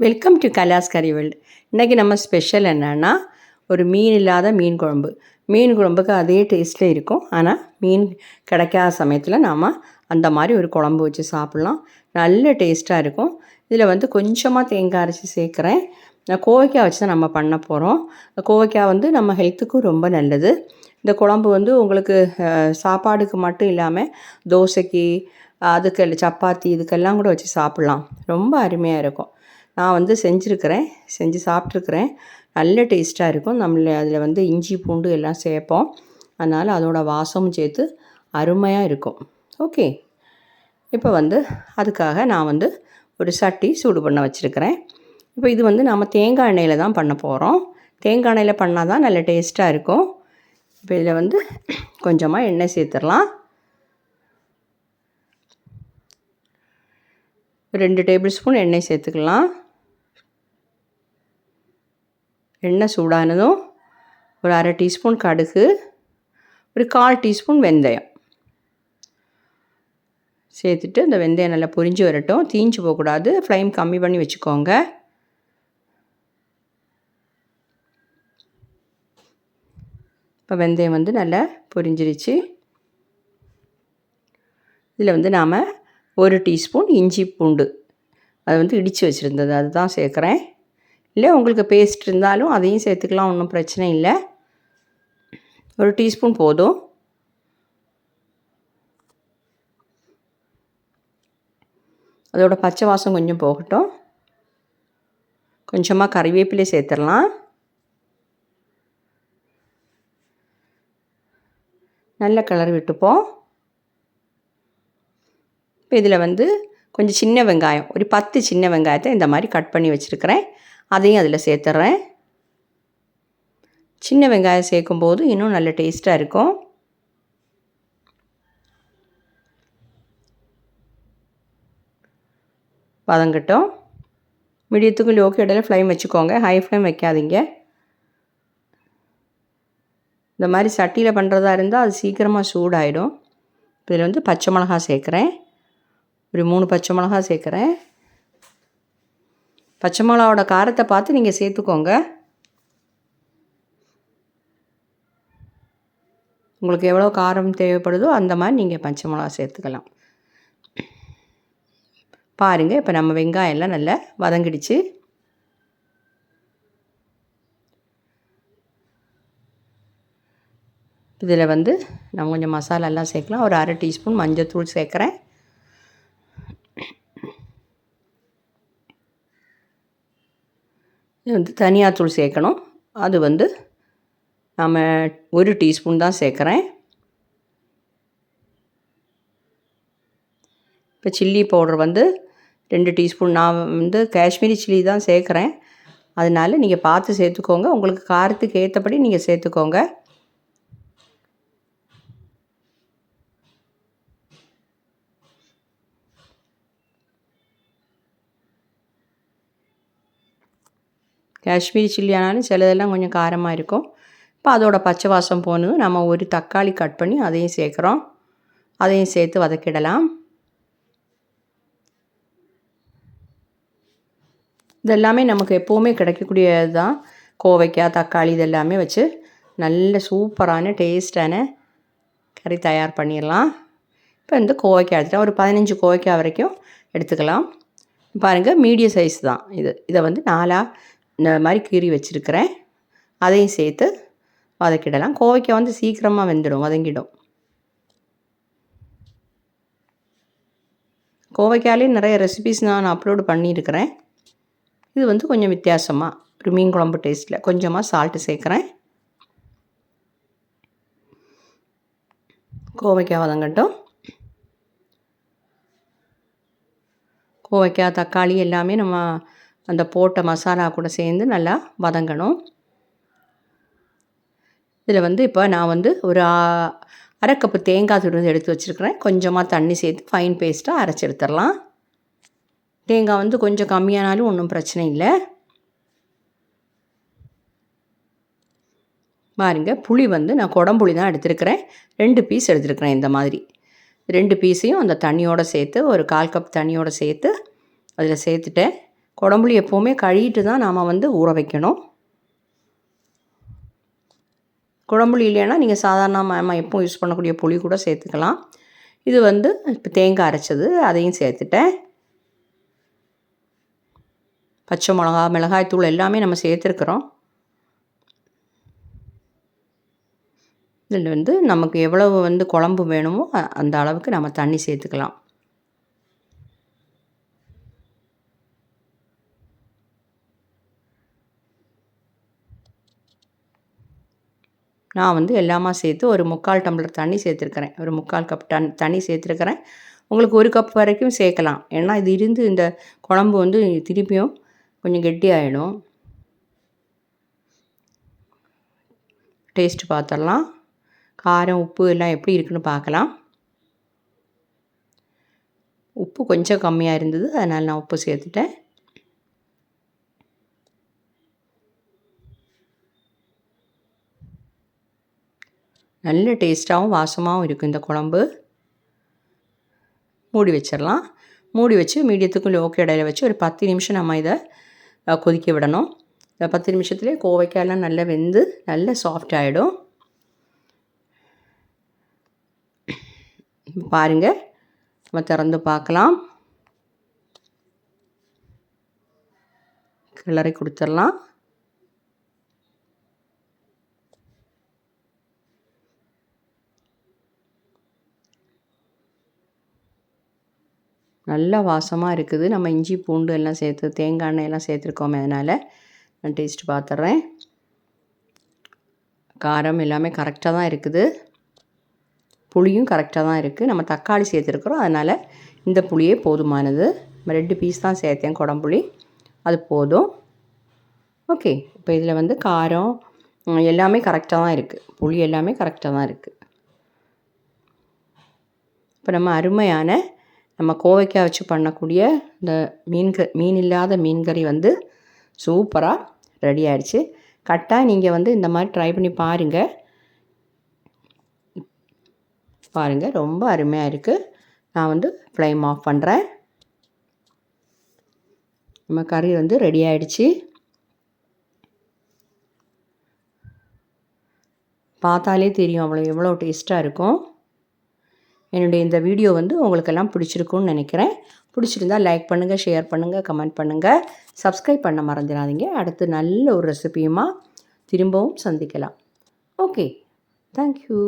Welcome to கலாஸ் கறி world இன்றைக்கி நம்ம ஸ்பெஷல் என்னென்னா ஒரு மீன் இல்லாத மீன் குழம்பு. மீன் குழம்புக்கு அதே டேஸ்ட்டில் இருக்கும். ஆனால் மீன் கிடைக்காத சமயத்தில் நாம் அந்த மாதிரி ஒரு குழம்பு வச்சு சாப்பிட்லாம். நல்ல டேஸ்ட்டாக இருக்கும். இதில் வந்து கொஞ்சமாக தேங்காய் அரைச்சி சேர்க்குறேன். கோவைக்காய் வச்சு தான் நம்ம பண்ண போகிறோம் கோவைக்காய் வந்து நம்ம ஹெல்த்துக்கும் ரொம்ப நல்லது. இந்த குழம்பு வந்து உங்களுக்கு சாப்பாடுக்கு மட்டும் இல்லாமல் தோசைக்கு அதுக்கு சப்பாத்தி இதுக்கெல்லாம் கூட வச்சு சாப்பிட்லாம். ரொம்ப அருமையாக இருக்கும். நான் வந்து செஞ்சுருக்கிறேன். செஞ்சு சாப்பிட்ருக்குறேன் நல்ல டேஸ்ட்டாக இருக்கும். நம்மள அதில் வந்து இஞ்சி பூண்டு எல்லாம் சேர்ப்போம். அதனால் அதோட வாசமும் சேர்த்து அருமையாக இருக்கும். ஓகே. இப்போ வந்து அதுக்காக நான் வந்து ஒரு சட்டி சூடு பண்ண வச்சுருக்கிறேன். இப்போ இது வந்து நம்ம தேங்காய் எண்ணெயில் தான் பண்ண போகிறோம் தேங்காய் எண்ணெயில் பண்ணால் தான் நல்ல டேஸ்ட்டாக இருக்கும். இப்போ இதில் வந்து கொஞ்சமாக எண்ணெய் சேர்த்துடலாம். ரெண்டு டேபிள் ஸ்பூன் எண்ணெய் சேர்த்துக்கலாம். எண்ணெய் சூடானதும் ஒரு அரை டீஸ்பூன் கடுகு ஒரு கால் டீஸ்பூன் வெந்தயம். சேர்த்துட்டு இந்த வெந்தயம் நல்லா பொரிஞ்சு வரட்டும். தீஞ்சு போகக்கூடாது. ஃப்ளைம் கம்மி பண்ணி வச்சுக்கோங்க. இப்போ வெந்தயம் வந்து நல்லா பொரிஞ்சிருச்சு. இதில் வந்து நாம் ஒரு டீஸ்பூன் இஞ்சி பூண்டு. அது வந்து இடித்து வச்சுருந்தது. அதுதான் சேர்க்குறேன். இல்லை உங்களுக்கு பேஸ்ட் இருந்தாலும் அதையும் சேர்த்துக்கலாம் ஒன்றும் பிரச்சனை இல்லை. ஒரு டீஸ்பூன் போதும். அதோட பச்சை வாசம் கொஞ்சம் போகட்டும். கொஞ்சமாக கறிவேப்பிலை சேர்த்துடலாம். நல்ல கலர் விட்டுப்போம். இப்போ இதில் வந்து கொஞ்சம் சின்ன வெங்காயம் ஒரு பத்து சின்ன வெங்காயத்தை இந்த மாதிரி கட் பண்ணி வச்சுருக்கிறேன். அதையும் அதில் சேர்த்துட்றேன் சின்ன வெங்காயம் சேர்க்கும்போது இன்னும் நல்ல டேஸ்ட்டாக இருக்கும். வதங்கட்டும். மீடியத்துக்கும் லோக்கு இடையில ஃப்ளைம் வச்சுக்கோங்க. ஹை ஃப்ளேம் வைக்காதீங்க. இந்த மாதிரி சட்டியில் பண்ணுறதா இருந்தால் அது சீக்கிரமாக சூடாயிடும். இதில் வந்து பச்சை மிளகா சேர்க்குறேன். ஒரு மூணு பச்சை மிளகா சேர்க்குறேன். பச்சை மிளகாவோட காரத்தை பார்த்து நீங்கள் சேர்த்துக்கோங்க. உங்களுக்கு எவ்வளோ காரம் தேவைப்படுதோ அந்த மாதிரி நீங்கள் பச்சை மிளகா சேர்த்துக்கலாம். பாருங்கள் இப்போ நம்ம வெங்காயம் எல்லாம் நல்லா வதங்கிடுச்சு. இதில் வந்து நம்ம கொஞ்சம் மசாலாலாம் சேர்க்கலாம். ஒரு அரை டீஸ்பூன் மஞ்சள்தூள் சேர்க்குறேன். வந்து தனியாத்தூள் சேர்க்கணும். அது வந்து நம்ம ஒரு டீஸ்பூன் தான் சேர்க்குறேன். இப்போ சில்லி பவுடர் வந்து ரெண்டு டீஸ்பூன். நான் வந்து காஷ்மீரி சில்லி தான் சேர்க்குறேன். அதனால் நீங்கள் பார்த்து சேர்த்துக்கோங்க. உங்களுக்கு காரத்துக்கு ஏற்றபடி நீங்கள் சேர்த்துக்கோங்க. காஷ்மீரி சில்லி ஆனாலும் சிலதெல்லாம் கொஞ்சம் காரமாக இருக்கும். இப்போ அதோட பச்சை வாசம் போனது நம்ம ஒரு தக்காளி கட் பண்ணி அதையும் சேர்க்குறோம். அதையும் சேர்த்து வதக்கிடலாம். இதெல்லாமே நமக்கு எப்போவுமே கிடைக்கக்கூடியது தான் கோவைக்காய் தக்காளி இதெல்லாமே வச்சு நல்ல சூப்பரான டேஸ்டான கறி தயார் பண்ணிடலாம். இப்போ இந்த கோவைக்காய் எடுத்துகிட்டா ஒரு பதினஞ்சு கோவைக்காய் வரைக்கும் எடுத்துக்கலாம். பாருங்கள் மீடியம் சைஸ் தான் இது. இதை வந்து நாலாக இந்த மாதிரி கீறி வச்சுருக்கிறேன். அதையும் சேர்த்து வதக்கிடலாம். கோவைக்காய் வந்து சீக்கிரமாக வெந்துடும் வதங்கிடும். கோவைக்காயிலே நிறைய ரெசிபிஸ் நான் அப்லோடு பண்ணியிருக்கிறேன். இது வந்து கொஞ்சம் வித்தியாசமாக ஒரு மீன் குழம்பு டேஸ்ட்டில் கொஞ்சமாக சால்ட்டு சேர்க்குறேன். கோவைக்காய் வதங்கட்டும். கோவைக்காய் தக்காளி எல்லாமே நம்ம அந்த போட்ட மசாலா கூட சேர்ந்து நல்லா வதங்கணும். இதில் வந்து இப்போ நான் வந்து ஒரு அரைக்கப்பு அரை கப்பு தேங்காய் துருவி எடுத்து வச்சுருக்கிறேன். கொஞ்சமாக தண்ணி சேர்த்து ஃபைன் பேஸ்ட்டாக அரைச்சி எடுத்துடலாம். தேங்காய் வந்து கொஞ்சம் கம்மியானாலும் ஒன்றும் பிரச்சனை இல்லை. பாருங்க புளி வந்து நான் குடம்புளி தான் எடுத்துருக்கிறேன். ரெண்டு பீஸ் எடுத்துருக்கிறேன் இந்த மாதிரி. ரெண்டு பீஸையும் அந்த தண்ணியோடு சேர்த்து ஒரு கால் கப் தண்ணியோடு சேர்த்து அதில் சேர்த்துட்டேன். குடம்புளி எப்போவுமே கழுவிட்டு தான் நாம் வந்து ஊற வைக்கணும். குழம்புளி இல்லைன்னா நீங்கள் சாதாரணமாக எப்போ யூஸ் பண்ணக்கூடிய புளி கூட சேர்த்துக்கலாம். இது வந்து இப்போ தேங்காய் அரைச்சது அதையும் சேர்த்துட்டேன். பச்சை மிளகா மிளகாய் தூள் எல்லாமே நம்ம சேர்த்துருக்குறோம். இதில் வந்து நமக்கு எவ்வளவு வந்து குழம்பு வேணுமோ அந்த அளவுக்கு நம்ம தண்ணி சேர்த்துக்கலாம். நான் வந்து எல்லாமா சேர்த்து ஒரு முக்கால் டம்ளர் தண்ணி சேர்த்துருக்குறேன். ஒரு முக்கால் கப் டன் தண்ணி சேர்த்துருக்குறேன். உங்களுக்கு ஒரு கப் வரைக்கும் சேர்க்கலாம். ஏன்னா இது இருந்து இந்த குழம்பு வந்து திருப்பியும் கொஞ்சம் கெட்டியாகிடும் டேஸ்ட்டு பார்த்துடலாம் காரம் உப்பு எல்லாம் எப்படி இருக்குன்னு பார்க்கலாம் உப்பு கொஞ்சம் கம்மியாக இருந்தது. அதனால் நான் உப்பு சேர்த்துட்டேன். நல்ல டேஸ்ட்டாகவும் வாசமாகவும் இருக்கும் இந்த குழம்பு. மூடி வச்சிடலாம் மூடி வச்சு மீடியத்துக்கும் லோக்கு இடையில வச்சு ஒரு பத்து நிமிஷம் நம்ம இதை கொதிக்க விடணும். இந்த பத்து நிமிஷத்துலேயே கோவைக்காயெல்லாம் நல்லா வெந்து நல்ல சாஃப்ட் ஆகிடும் பாருங்கள் நம்ம திறந்து பார்க்கலாம். கிளறி கொடுத்துடலாம் நல்லா வாசமாக இருக்குது. நம்ம இஞ்சி பூண்டு எல்லாம் சேர்த்து தேங்காய் எண்ணெய் எல்லாம் சேர்த்துருக்கோமே அதனால் நான் டேஸ்ட் பார்த்துட்றேன் காரம் எல்லாமே கரெக்டாக தான் இருக்குது. புளியும் கரெக்டாக தான் இருக்குது நம்ம தக்காளி சேர்த்துருக்குறோம். அதனால் இந்த புளியே போதுமானது. நம்ம ரெண்டு பீஸ் தான் சேர்த்தேன் குடம்புளி. அது போதும். ஓகே. இப்போ இதில் வந்து காரம் எல்லாமே கரெக்டாக தான் இருக்குது புளி எல்லாமே கரெக்டாக தான் இருக்குது இப்போ நம்ம அருமையான நம்ம கோவைக்காய் வச்சு பண்ணக்கூடிய இந்த மீன் க மீன் இல்லாத மீன் கறி வந்து சூப்பராக ரெடி ஆகிடுச்சு கட்டாக நீங்கள் வந்து இந்த மாதிரி ட்ரை பண்ணி பாருங்கள் பாருங்கள் ரொம்ப அருமையாக இருக்குது நான் வந்து ஃப்ளைம் ஆஃப் பண்ணுறேன் நம்ம கறி வந்து ரெடி ஆயிடுச்சு. பார்த்தாலே தெரியும் அவ்வளோ எவ்வளோ டேஸ்ட்டாக இருக்கும். என்னுடைய இந்த வீடியோ வந்து உங்களுக்கெல்லாம் பிடிச்சிருக்குன்னு நினைக்கிறேன். பிடிச்சிருந்தா லைக் பண்ணுங்கள் ஷேர் பண்ணுங்கள் கமெண்ட் பண்ணுங்கள் சப்ஸ்கிரைப் பண்ண மறந்துடாதீங்க. அடுத்து நல்ல ஒரு ரெசிபியுமா திரும்பவும் சந்திக்கலாம். Okay thank you